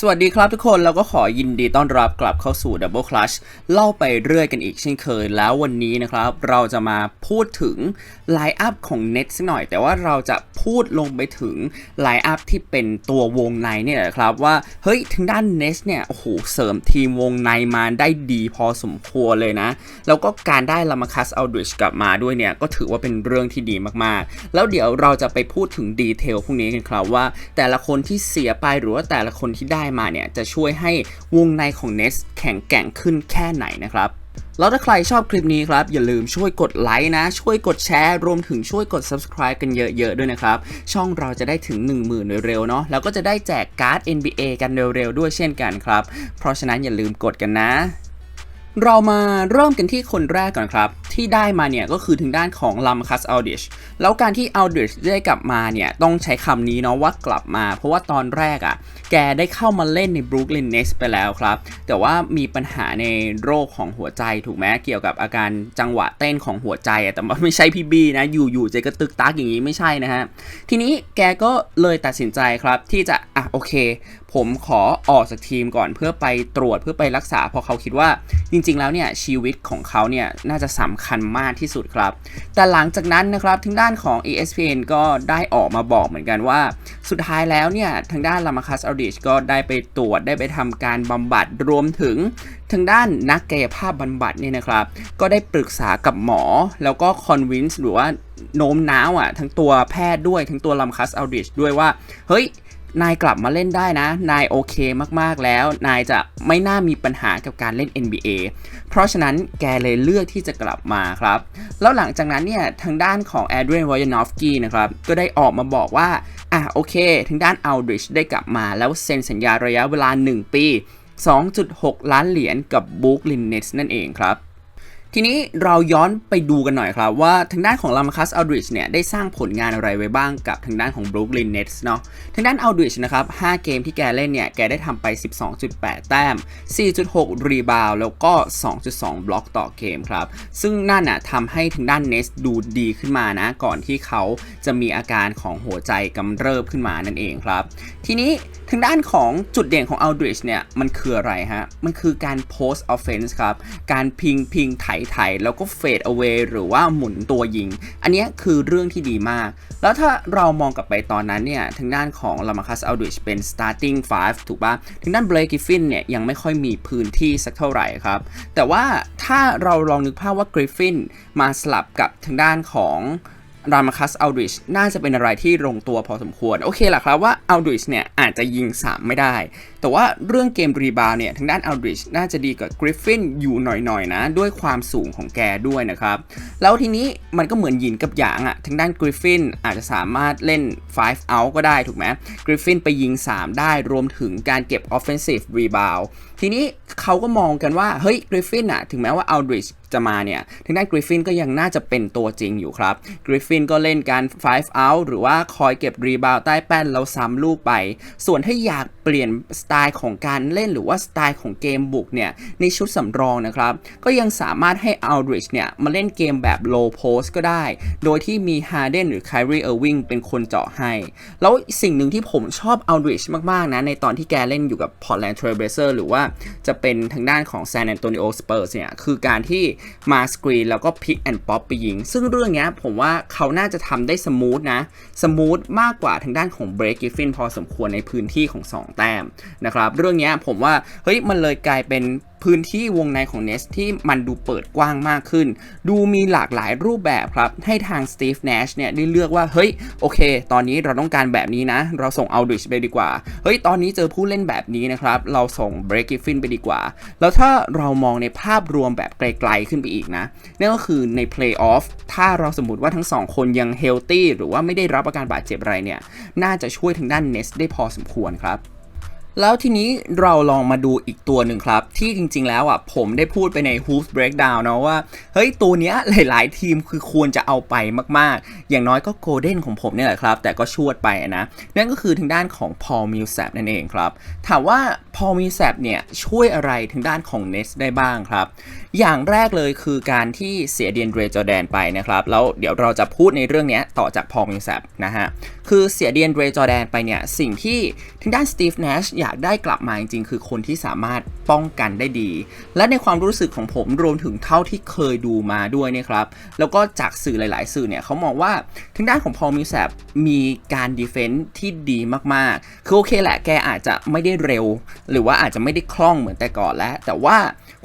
สวัสดีครับทุกคนแล้วก็ขอยินดีต้อนรับกลับเข้าสู่ Double Clutch เล่าไปเรื่อยกันอีกเช่นเคย แล้ววันนี้นะครับ เราจะมาพูดถึงไลน์อัพของ Net สักหน่อย แต่ว่าเราจะพูดลงไปถึงไลน์อัพที่เป็นตัววงในเนี่ยแหละครับว่า เฮ้ยทางด้าน Net เนี่ยโอ้โหเสริมทีมวงในมาได้ดีพอสมควรเลยนะ แล้วก็การได้ลามาคัสเอัลดริชกลับมาด้วยเนี่ยก็ถือว่าเป็นเรื่องที่ดีมากๆ แล้วเดี๋ยวเราจะไปพูดถึงดีเทลพวกนี้กันครับว่า แต่ละคนที่เสียไปหรือว่าแต่ละคนที่ได้มาเนี่ยจะช่วยให้วงในของ n e s แข็งแกร่งขึ้นแค่ไหนนะครับแล้วถ้าใครชอบคลิปนี้ครับ อย่าลืมช่วยกดไลค์นะ ช่วยกดแชร์ รวมถึงช่วยกด subscribe กันเยอะๆด้วยนะครับ ช่องเราจะได้ถึง 10,000เร็วๆเนาะแล้วก็จะได้แจกการ์ด NBA กันเร็วๆด้วยเช่นกันครับ เพราะฉะนั้นอย่าลืมกดกันนะ เรามาเริ่มกันที่คนแรกก่อนครับ ที่ได้มาเนี่ยก็คือทางด้านของลัมคัสอัลดิชแล้วการที่อัลดิชได้กลับมาเนี่ยต้องใช้คำนี้เนาะว่ากลับมา เพราะว่าตอนแรกอะ่ะ แกได้เข้ามาเล่นในบรูคลินเนสไปแล้วครับ แต่ว่ามีปัญหาในโรคของหัวใจถูกไหมเกี่ยวกับอาการจังหวะเต้นของหัวใจแต่ว่าไม่ใช่พี่บีนะอยู่ๆใจก็ตึกตักอย่างนี้ไม่ใช่นะฮะทีนี้แกก็เลยตัดสินใจครับที่จะอะโอเค ผมขอออกจากทีมก่อนเพื่อไปตรวจเพื่อไปรักษาเพราะเขาคิดว่าจริง ๆ แล้วเนี่ยชีวิตของเขาเนี่ยน่าจะสำคัญมากที่สุดครับ แต่หลังจากนั้นนะครับทางด้านของ ESPN ก็ได้ออกมาบอกเหมือนกันว่า สุดท้ายแล้วเนี่ยทางด้านลามาคัสอัลดิชก็ได้ไปตรวจได้ไปทำการบำบัดรวมถึงทางด้านนักกายภาพบำบัดเนี่ยนะครับ ก็ได้ปรึกษากับหมอ แล้วก็คอนวินส์หรือว่าโน้มน้าวอะทั้งตัวแพทย์ด้วยทั้งตัวลัมคัสอัลดิชด้วยว่า เฮ้ย นายกลับมาเล่นได้นะ นายโอเคมากๆแล้ว นายจะไม่น่ามีปัญหากับการเล่น NBA เพราะฉะนั้นแกเลยเลือกที่จะกลับมาครับ แล้วหลังจากนั้นเนี่ยทางด้านของแอดเรียนวอยนอฟกี้นะครับก็ได้ออกมาบอกว่าอะโอเคทางด้านอัลดริชได้กลับมาแล้วเซ็นสัญญาระยะเวลา 1 ปี 2.6 ล้านเหรียญกับบุ๊กลินเนสนั่นเองครับ ทีนี้เราย้อนไปดูกันหน่อยครับว่าทางด้านของลามาคัสอัลดริชเนี่ยได้สร้างผลงานอะไรไว้บ้างกับทางด้านของบรูคลินเนตส์เนาะทางด้านอัลดริชนะครับ 5 เกมที่แกเล่นเนี่ย แกได้ทำไป 12.8 แต้ม 4.6 รีบาวแล้วก็ 2.2 บล็อกต่อเกมครับ ซึ่งนั่นน่ะทำให้ทางด้านเนสดูดีขึ้นมานะ ก่อนที่เขาจะมีอาการของหัวใจกำเริบขึ้นมานั่นเองครับ ทีนี้ทางด้านของจุดเด่นของ Aldrich เนี่ยมันคืออะไรฮะมันคือการ post offense ครับการพิงพิงไถไถแล้วก็เฟดเอาไว้หรือว่าหมุนตัวยิง อันนี้คือเรื่องที่ดีมาก แล้วถ้าเรามองกลับไปตอนนั้นเนี่ยทางด้านของลามาคัสอัลดิชเป็น starting five ถูกปะทางด้านเบรกิฟินเนี่ยยังไม่ค่อยมีพื้นที่สักเท่าไหร่ครับ แต่ว่าถ้าเราลองนึกภาพว่ากริฟฟินมาสลับกับทางด้านของ รามาคัสอัลดริชน่าจะเป็นอะไรที่ลงตัวพอสมควร โอเคแหละครับว่าอัลดริชเนี่ยอาจจะยิง 3 ไม่ได้ แต่ว่าเรื่องเกมรีบาวเนี่ยทางด้านอัลดริชน่าจะดีกว่ากริฟฟินอยู่หน่อยๆนะ ด้วยความสูงของแกด้วยนะครับ แล้วทีนี้มันก็เหมือนยินกับหยางอะทางด้านกริฟฟินอาจจะสามารถเล่น 5 out ก็ได้ถูกไหมกริฟฟินไปยิง 3 ได้รวมถึงการเก็บ offensive rebound ทีนี้เขาก็มองกันว่า เฮ้ยกริฟฟินอะถึงแม้ว่าอัลดริชจะมาเนี่ยทางด้านกริฟฟินก็ยังน่าจะเป็นตัวจริงอยู่ครับกริฟฟินก็เล่นการ5 out หรือว่าคอยเก็บรีบาวใต้แป้นแล้วซ้ำลูกไป ส่วนถ้าอยากเปลี่ยนสไตล์ของการเล่นหรือว่าสไตล์ของเกมบุกเนี่ยในชุดสำรองนะครับ ก็ยังสามารถให้อัลดริชเนี่ยมาเล่นเกมแบบ low post ก็ได้ โดยที่มีฮาร์เดนหรือไคลรีเออร์วิงเป็นคนเจาะให้ แล้วสิ่งหนึ่งที่ผมชอบอัลดริชมากๆนะในตอนที่แกเล่นอยู่กับ Portland Trail Blazers หรือว่าจะเป็นทางด้านของซานแอนโตนิโอสเปอร์สเนี่ย คือการที่มาสกรีนแล้วก็พิกแอนด์ป๊อปไปยิง ซึ่งเรื่องนี้ผมว่าเขาน่าจะทำได้สมูทนะ สมูทมากกว่าทางด้านของเบรกกิฟฟินพอสมควรในพื้นที่ของ 2 แต้มนะครับ เรื่องนี้ผมว่า เฮ้ย มันเลยกลายเป็นพื้นที่วงในของ Nest ที่มันดูเปิดกว้างมากขึ้น ดูมีหลากหลายรูปแบบครับ ให้ทาง Steve Nash เนี่ยได้เลือกว่า เฮ้ย โอเค ตอนนี้เราต้องการแบบนี้นะ เราส่ง Aldrich ไปดีกว่า เฮ้ย ตอนนี้เจอผู้เล่นแบบนี้นะครับ เราส่ง Break Griffin ไปดีกว่า แล้วถ้าเรามองในภาพรวมแบบไกลๆขึ้นไปอีกนะ นั่นก็คือใน Playoff ถ้าเราสมมติว่าทั้งสองคนยัง healthy หรือว่าไม่ได้รับอาการบาดเจ็บอะไรเนี่ย น่าจะช่วยทางด้าน Nest ได้พอสมควรครับ แล้วทีนี้เราลองมาดูอีกตัวหนึ่งครับ ที่จริงๆแล้วอะผมได้พูดไปใน Hoops Breakdown เนาะว่า เฮ้ย ตัวเนี้ยหลายๆ ทีมคือควรจะเอาไปมากๆ อย่างน้อยก็โกลเด้นของผมเนี่ยแหละครับ แต่ก็ชวดไปนะ นั่นก็คือทางด้านของ Paul Millsap นั่นเองครับ ถามว่า Paul Millsap เนี่ยช่วยอะไรทางด้านของ Nets ได้บ้างครับ อย่างแรกเลยคือการที่เสียเดียนเดรจอแดนไปนะครับ แล้วเดี๋ยวเราจะพูดในเรื่องนี้ต่อจาก Paul Millsap นะฮะ คือเสียเดียนเดรจอแดนไปเนี่ย สิ่งที่ทางด้านสตีฟเนชอยากได้กลับมาจริงๆ คือคนที่สามารถป้องกันได้ดี และในความรู้สึกของผมรวมถึงเท่าที่เคยดูมาด้วยนะครับ แล้วก็จากสื่อหลาย ๆ สื่อเนี่ยเขามองว่าทางด้านของพอลมิวแซบมีการดีเฟนต์ที่ดีมากๆ คือโอเคแหละแกอาจจะไม่ได้เร็ว หรือว่าอาจจะไม่ได้คล่องเหมือนแต่ก่อนแล้ว แต่ว่า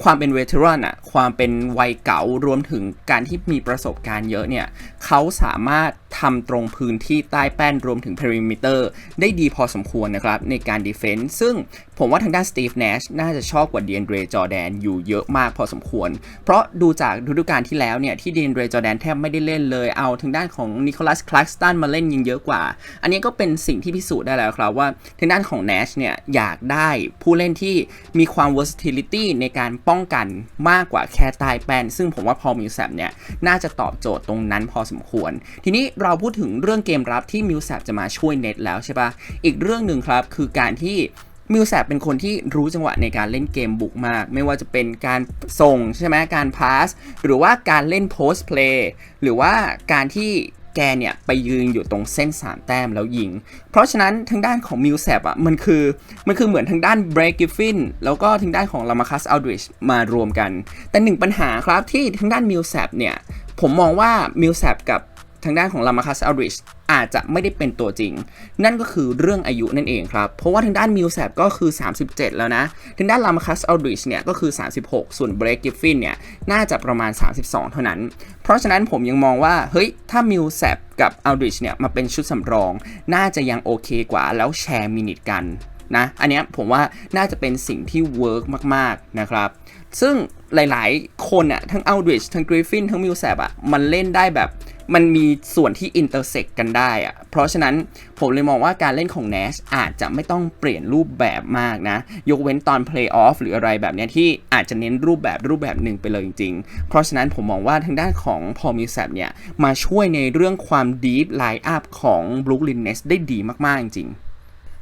ความเป็นเวทอรันอะความเป็นวัยเก่ารวมถึงการที่มีประสบการณ์เยอะเนี่ยเขาสามารถทำตรงพื้นที่ใต้แป้นรวมถึง perimeter ได้ดีพอสมควรนะครับ ในการดีเฟนซ์ซึ่งผมว่าทางด้านสตีฟเนชน่าจะชอบกว่าเดียนเรจอแดนอยู่เยอะมากพอสมควร เพราะดูจากฤดูกาลที่แล้วเนี่ย ที่เดียนเรจอแดนแทบไม่ได้เล่นเลยเอาทางด้านของนิโคลัสคลาสตันมาเล่นยิงเยอะกว่า อันนี้ก็เป็นสิ่งที่พิสูจน์ได้แล้วครับว่าทางด้านของเนชเนี่ยอยากได้ผู้เล่นที่มีความ versatility ในการป้องกันมากกว่าแค่ใต้แป้น ซึ่งผมว่าพอมิวแซบเนี่ยน่าจะตอบโจทย์ตรงนั้นพอสมควร ทีนี้เราพูดถึงเรื่องเกมรับที่มิวแซบจะมาช่วยเน็ตแล้วใช่ปะอีกเรื่องหนึ่งครับคือการที่มิวแซบเป็นคนที่รู้จังหวะในการเล่นเกมบุกมาก ไม่ว่าจะเป็นการส่งใช่ไหมการพาสหรือว่าการเล่นโพสเพลย์หรือว่าการที่แกเนี่ยไปยืนอยู่ตรงเส้น 3 แต้มแล้วยิง เพราะฉะนั้นทางด้านของมิวแซบอะมันคือมันคือเหมือนทางด้านเบรกิฟฟินแล้วก็ทางด้านของลามาคัสอัลดริชมารวมกัน แต่หนึ่งปัญหาครับที่ทางด้านมิวแซบเนี่ยผมมองว่ามิวแซบกับ ทางด้านของลามาคัสอัลดริชอาจจะไม่ได้เป็นตัวจริง นั่นก็คือเรื่องอายุนั่นเองครับ เพราะว่าทางด้านมิลแซบก็คือ 37 แล้วนะ ทางด้านลามาคัสอัลดริชเนี่ยก็คือ 36 ส่วนเบรกกิฟฟินเนี่ยน่าจะประมาณ 32 เท่านั้น เพราะฉะนั้นผมยังมองว่า เฮ้ย ถ้ามิลแซบกับอัลดริชเนี่ยมาเป็นชุดสำรอง น่าจะยังโอเคกว่าแล้วแชร์มินิทกันนะอันนี้ผมว่าน่าจะเป็นสิ่งที่เวิร์กมาก ๆ นะครับ ซึ่งหลาย ๆ คนอะทั้งอัลดริชทั้งกริฟฟินทั้งมิลแซบอะมันเล่นได้แบบ มันมีส่วนที่อินเตอร์เซ็กกันได้อะเพราะฉะนั้นผมเลยมองว่าการเล่นของ Nash อาจจะไม่ต้องเปลี่ยนรูปแบบมากนะ ยกเว้นตอน Play Off หรืออะไรแบบนี้ที่อาจจะเน้นรูปแบบรูปแบบหนึ่งไปเลยจริงๆ เพราะฉะนั้นผมมองว่าทางด้านของพอมิแซบเนี่ยมาช่วยในเรื่องความ Deep Line Up ของบลูคลินเนสได้ดีมากๆจริงๆ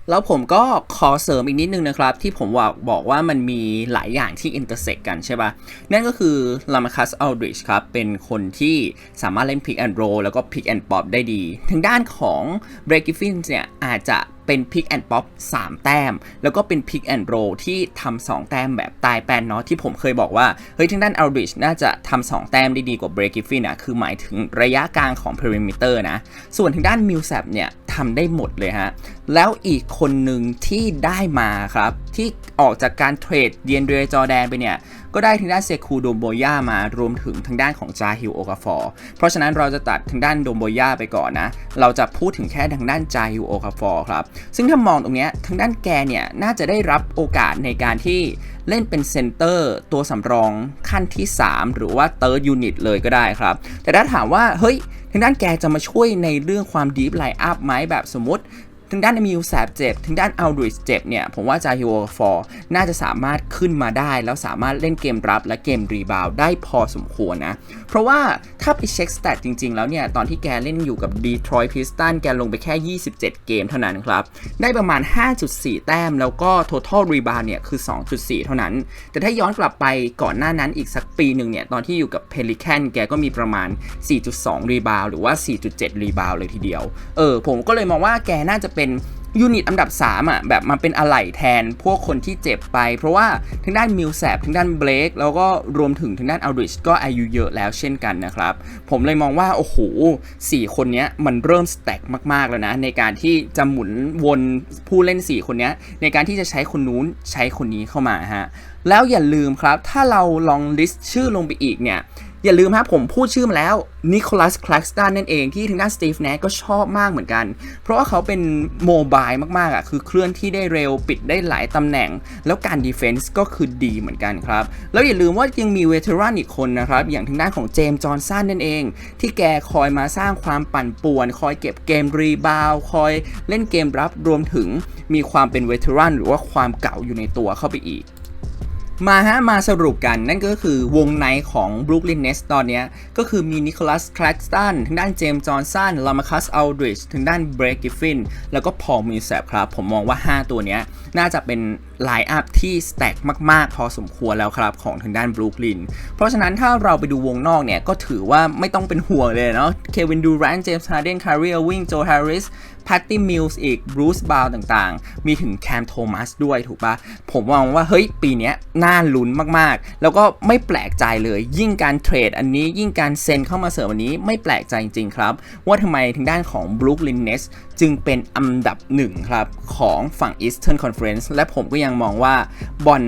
แล้วผมก็ขอเสริมอีกนิดนึงนะครับ ที่ผมบอกบอกว่ามันมีหลายอย่างที่อินเตอร์เซ็กกันใช่ปะ่ะ นั่นก็คือลามาคัสอัลดริชครับ เป็นคนที่สามารถเล่นพิกแอนด์โรแล้วก็พิกแอนด์ป๊อปได้ดีทางด้านของเบรกิฟฟินเนี่ยอาจจะ เป็นพิกแอนด์ป๊อป3แต้ม แล้วก็เป็นพิกแอนด์โรที่ทำ2แต้มแบบตายแปนเนาะที่ผมเคยบอกว่า เฮ้ยทางด้านอัลดริชน่าจะทำ2แต้มได้ดีกว่าเบรกิฟฟินอะคือหมายถึงระยะกลางของเพริมิเตอร์นะ ส่วนทางด้านมิลแซบเนี่ยทำได้หมดเลยฮะ แล้วอีกคนหนึ่งที่ได้มาครับ ที่ออกจากการเทรดเดียนเดรจอแดนไปเนี่ยก็ได้ทางด้านเซคูโดมโบย่ามารวมถึงทางด้านของจาฮิลโอกาฟอร์เพราะฉะนั้นเราจะตัดทางด้านโดมโบย่าไปก่อนนะ เราจะพูดถึงแค่ทางด้านจาฮิลโอกาฟอร์ครับ ซึ่งถ้ามองตรงนี้ทางด้านแกเนี่ยน่าจะได้รับโอกาสในการที่เล่นเป็นเซนเตอร์ตัวสำรองขั้นที่ 3 หรือว่าเติร์ดยูนิตเลยก็ได้ครับ แต่ถ้าถามว่า เฮ้ยทางด้านแกจะมาช่วยในเรื่องความดีฟไลน์อัพไหมแบบสมมติ ทางด้านมิวแสบเจ็บทางด้านอัลดริชเจ็บเนี่ย ผมว่าจาฮิโอฟอร์น่าจะสามารถขึ้นมาได้ แล้วสามารถเล่นเกมรับและเกมรีบาวได้พอสมควรนะ เพราะว่าถ้าไปเช็คสแตทจริง ๆ แล้วเนี่ย ตอนที่แกเล่นอยู่กับดีทรอยต์พิสตันแกลงไปแค่ 27 เกมเท่านั้นครับ ได้ประมาณ 5.4 แต้ม แล้วก็ total rebound เนี่ยคือ 2.4 เท่านั้น แต่ถ้าย้อนกลับไปก่อนหน้านั้นอีกสักปีหนึ่งเนี่ยตอนที่อยู่กับเพลิแคนแกก็มีประมาณ 4.2 rebound หรือว่า 4.7 rebound เลยทีเดียวเออผมก็เลยมองว่าแกน่าจะเป็นยูนิตอันดับ 3 อะ แบบมาเป็นอะไหล่แทนพวกคนที่เจ็บไป เพราะว่าทางด้านมิลแซบทางด้านเบลกแล้วก็รวมถึงทางด้านอัลดริชก็อายุเยอะแล้วเช่นกันนะครับ ผมเลยมองว่า โอ้โหสี่คนนี้มันเริ่มสแต็กมาก ๆ แล้วนะ ในการที่จะหมุนวนผู้เล่น 4 คนนี้ในการที่จะใช้คนนู้นใช้คนนี้เข้ามาฮะแล้วอย่าลืมครับ ถ้าเราลองลิสต์ชื่อลงไปอีกเนี่ย อย่าลืมครับผมพูดชื่อมาแล้วนิโคลัสคลาสตันนั่นเองที่ทางด้านสตีฟแนทก็ชอบมากเหมือนกัน เพราะว่าเขาเป็นโมบายมากๆอะคือเคลื่อนที่ได้เร็วปิดได้หลายตำแหน่ง แล้วการดีเฟนส์ก็คือดีเหมือนกันครับ แล้วอย่าลืมว่ายังมีเวเทอรันอีกคนนะครับ อย่างทางด้านของเจมส์จอห์นสันนั่นเอง ที่แกคอยมาสร้างความปั่นป่วน คอยเก็บเกมรีบาวคอยเล่นเกมรับรวมถึงมีความเป็นเวเทอรันหรือว่าความเก่าอยู่ในตัวเข้าไปอีก มาฮะมาสรุปกันนั่นก็คือวงในของ Brooklyn Nets ตอนนี้ก็คือมีนิโคลัสคลาสตันทางด้านเจมส์จอห์นสันลามาคัสอัลดริชทางด้านเบรกิฟฟินแล้วก็พอลมิลแซบครับ ผมมองว่า 5 ตัวนี้น่าจะเป็น ไลน์อัพที่สแต็กมาก ๆ พอสมควรแล้วครับของทางด้านบรูคลิน เพราะฉะนั้นถ้าเราไปดูวงนอกเนี่ย ก็ถือว่าไม่ต้องเป็นห่วงเลยเนาะ เควินดูแรนเจมส์ฮาร์เดน คาริเออร์วิงโจแฮร์ริสแพตตี้มิลส์อีกบรูซบาวต่างๆ มีถึงแคมโทมัสด้วยถูกปะผมมองว่า เฮ้ย ปีนี้น่าลุ้นมากๆ แล้วก็ไม่แปลกใจเลย ยิ่งการเทรดอันนี้ยิ่งการเซ็นเข้ามาเสริมอันนี้ไม่แปลกใจจริงๆครับ ว่าทำไมทางด้านของ Brooklyn Nets จึงเป็นอันดับหนึ่งครับ ของฝั่ง Eastern Conference และผมก็ยังมองว่าบอล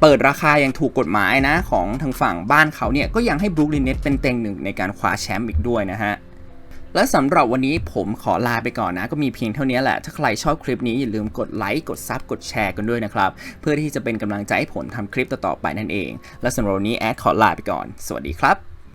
เปิดราคายังถูกกฎหมายนะ ของทางฝั่งบ้านเขาเนี่ย ก็ยังให้ Brooklyn Nets เป็นเต็งหนึ่งในการคว้าแชมป์อีกด้วยนะฮะและสำหรับวันนี้ผมขอลาไปก่อนนะ ก็มีเพียงเท่านี้แหละ ถ้าใครชอบคลิปนี้อย่าลืมกดไลค์กดซับกดแชร์กันด้วยนะครับ เพื่อที่จะเป็นกำลังใจให้ผมทำคลิปต่อๆไปนั่นเอง และสำหรับวันนี้แอดขอลาไปก่อน สวัสดีครับ